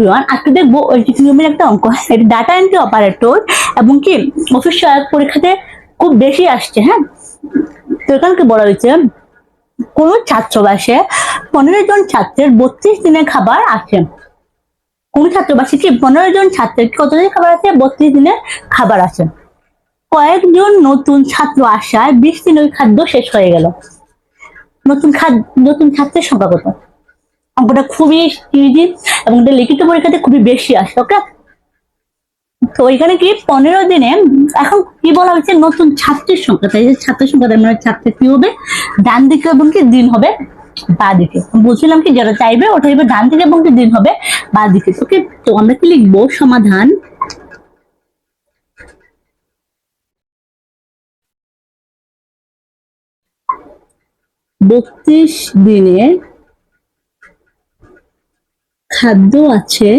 Everyone আজকে দেখব একটা অঙ্ক এটা ডাটা এন্ট্রি অপারেটর এবং কি অফিস সহায়ক পরীক্ষাতে খুব বেশি আসছে হ্যাঁ? তো এখানকে বলা হয়েছে, কোন ছাত্রবাসে পনেরো জন ছাত্রের বত্রিশ দিনের খাবার আছে। কোন ছাত্রবাসে কি পনেরো জন ছাত্রের কত দিনের খাবার আছে? বত্রিশ দিনের খাবার আছে। কয়েকজন নতুন ছাত্র আসায় বিশ দিন ওই খাদ্য শেষ হয়ে গেল। নতুন খাদ্য নতুন ছাত্রের সংখ্যা কত? অঙ্কটা খুবই ইজি এবং এটা লিখিত পরীক্ষাতে খুবই বেশি আসে ওকে তো এখানে কি? পনেরো দিনে, এখন কি বলা হয়েছে? নতুন ছাত্রের সংখ্যা। তাই ছাত্রের সংখ্যা মানে ছাত্রের কি হবে? ডান দিকে এবং কি দিন হবে? বা দিকে। বলছিলাম কি, যারা চাইবে, ওটা হবে ডান দিকে এবং কি দিন হবে? বা দিকে। ওকে তো আমরা কি লিখব? সমাধান। বত্রিশ দিনে খাদ্য আছে।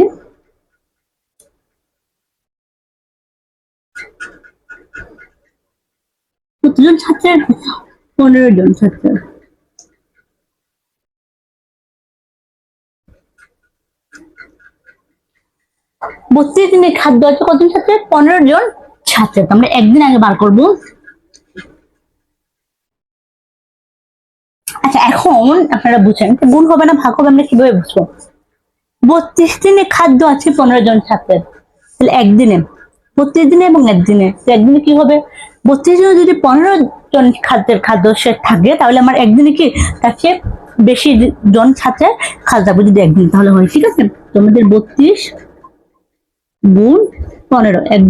কতজন ছাত্রের? পনেরো জন ছাত্রের। বত্রিশ দিনে খাদ্য আছে কতজন ছাত্রের? পনেরো জন ছাত্রের। আমরা একদিন আগে বার করব। আচ্ছা এখন আপনারা বুঝেন, গুণ হবে না, ভাগ হবে, আমরা কীভাবে বুঝব? বত্রিশ দিনে খাদ্য আছে পনেরো জন ছাত্রের। তাহলে একদিনে, বত্রিশ দিনে এবং একদিনে। একদিনে কি হবে? বত্রিশ দিনে যদি পনেরো জন খাদ্যের খাদ্য সে থাকে, তাহলে আমার একদিনে কি? তার চেয়ে বেশি জন ছাত্রের খাদ্য থাকবে যদি একদিন তাহলে হয়। ঠিক আছে? তোমাদের বত্রিশ গুণ পনেরো, এক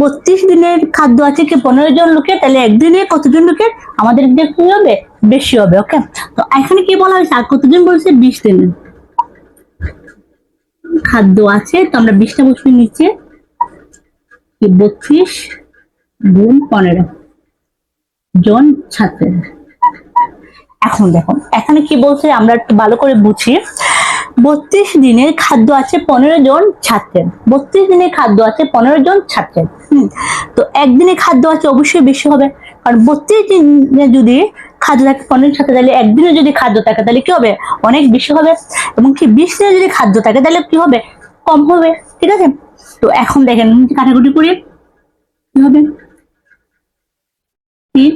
বত্রিশ দিনের খাদ্য আছে কি পনেরো জন লোকের? তাহলে একদিনে কতজন লোকের? আমাদের কি হবে? বেশি হবে ওকে তো এখানে কি বলা হয়েছে? আর কতজন বলছে? বিশ দিনের। খাদ্য আছে, তো আমরা বিশটা বসে নিচে বত্রিশ গুণ পনেরো? জন ছাত্রের। এখন দেখো, এখানে কি বলছে? আমরা একটু ভালো করে বুঝি। বত্রিশ দিনের খাদ্য আছে পনেরো জন ছাত্রের। বত্রিশ দিনের খাদ্য আছে পনেরো জন ছাত্রের। তো একদিনে খাদ্য আছে অবশ্যই বেশি হবে। কারণ বত্রিশ দিনে যদি খাদ্য থাকে পনেরো ছাত্র, তাহলে একদিনে যদি খাদ্য থাকে, তাহলে কি হবে? অনেক বেশি হবে। এবং কি বিশ দিনে যদি খাদ্য থাকে, তাহলে কি হবে? কম হবে। ঠিক আছে? তো এখন দেখেন কাটাকুটি করে। কি হবে? তিন,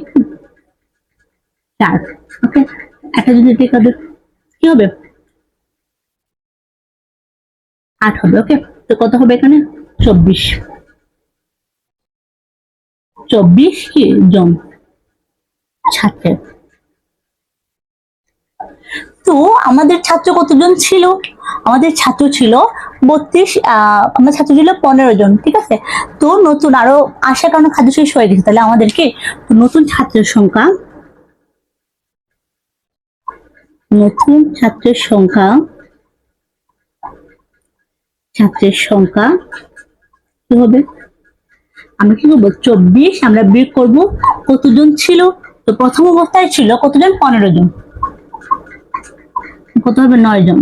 চার, ওকে? একটা যদি হবে কি হবে? আট হবে ওকে তো কত হবে এখানে? চব্বিশ। চব্বিশ কি? জন ছাত্রের তো আমাদের ছাত্র কতজন ছিল? আমাদের ছাত্র ছিল বত্রিশ আমাদের ছাত্র ছিল পনেরো জন, ঠিক আছে? তো নতুন আরও আসার কারণে খাদ্য শেষ হয়ে গেছে, তাহলে আমাদেরকে নতুন ছাত্রের সংখ্যা, নতুন ছাত্রের সংখ্যা ছাত্রের সংখ্যা কি হবে? আমরা কি করব? চব্বিশ, আমরা বিয়োগ করব। কতজন ছিল? তো প্রথম অবস্থায় ছিল কতজন? পনেরো জন। কত হবে? নয় জন।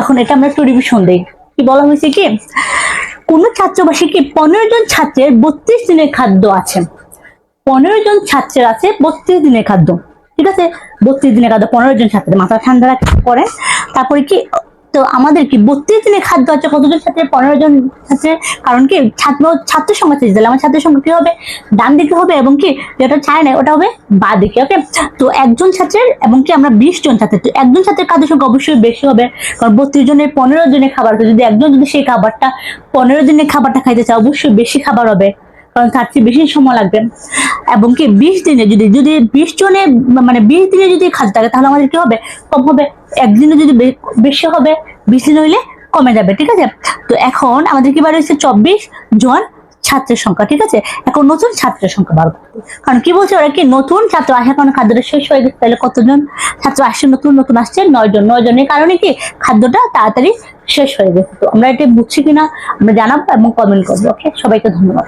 এখন এটা আমরা একটু রিভিশন দিই। কি বলা হয়েছে কি? কোন ছাত্রবাসী কি পনেরো জন ছাত্রের বত্রিশ দিনের খাদ্য আছে। পনেরো জন ছাত্রের আছে বত্রিশ দিনের খাদ্য। ঠিক আছে? বত্রিশ দিনের খাদ্য, পনেরো জন ছাত্রের মাথা ঠান্ডা পড়ে তারপরে কি, তো আমাদের কি বত্রিশ দিনের খাদ্য আছে, কতজন ছাত্রের পনেরো জন ছাত্রের কারণ কি, ছাত্র ছাত্র সংখ্যা চেয়েছে তাহলে আমার ছাত্রের সংখ্যা কি হবে? ডান দিকে হবে এবং কি, যেটা চায় না ওটা হবে বা দিকে ওকে তো একজন ছাত্রের এবং কি আমরা বিশ জন ছাত্রের তো একজন ছাত্রের খাদ্য সংখ্যা অবশ্যই বেশি হবে। কারণ বত্রিশ জনের পনেরো জনের খাবার যদি একজন যদি সেই খাবারটা পনেরো দিনের খাবারটা খাইতে চায়, অবশ্যই বেশি খাবার হবে। কারণ তার চেয়ে বেশি সময় লাগবে। এবং কি বিশ দিনে যদি যদি বিশ জনে মানে বিশ দিনে যদি খাদ্য থাকে, তাহলে আমাদের কি হবে? কম হবে। একদিনে যদি বেশি হবে, বিশ দিন হইলে কমে যাবে, ঠিক আছে? তো এখন আমাদের কি বার হয়েছে? চব্বিশ জন ছাত্রের সংখ্যা, ঠিক আছে? এখন নতুন ছাত্রের সংখ্যা বার করতে কারণ কি বলছে ওরা কি? নতুন ছাত্র আসার কারণে খাদ্যটা শেষ হয়ে গেছে, তাহলে কতজন ছাত্র আসছে? নতুন নতুন আসছে, নয় জন, নয় জনের কারণে কি? খাদ্যটা তাড়াতাড়ি শেষ হয়ে গেছে। তো আমরা এটা বুঝছি কিনা? আমরা জানাব এবং কমেন্ট করব ওকে সবাইকে ধন্যবাদ।